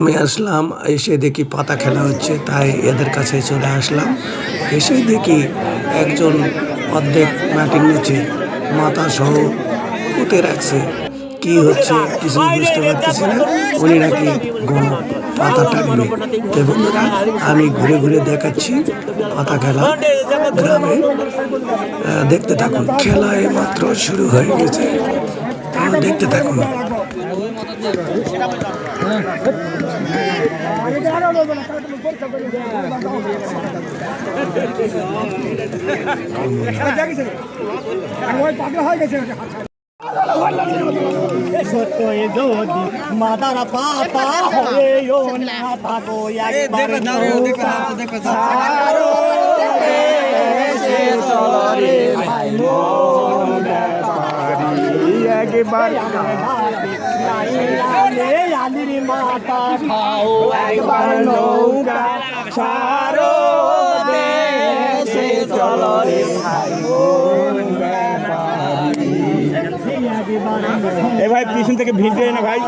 আমি আসলাম, এসে দেখি পাতা খেলা হচ্ছে, তাই এদের কাছে চলে আসলাম। এসে দেখি একজন অর্ধেক মাটির নিচে মাথা সহ পুঁতে রাখছে। কি হচ্ছে কিছু বুঝতে পারতেছি না, উনি নাকি পাতা টাকবে তো বন্ধুরা, আমি ঘুরে ঘুরে দেখাচ্ছি পাতা খেলা গ্রামে। দেখতে থাকুন খেলা মাত্র শুরু হয়ে গেছে। দেখতে থাকুন। মাদার পাতা ও না থাকো একবার নৌকা সারো একবার बाद মাথা খাও একবার নৌকা সারো দেশে চলো রে এ ভাই পিছন থেকে ভিড় দেয় না ভাই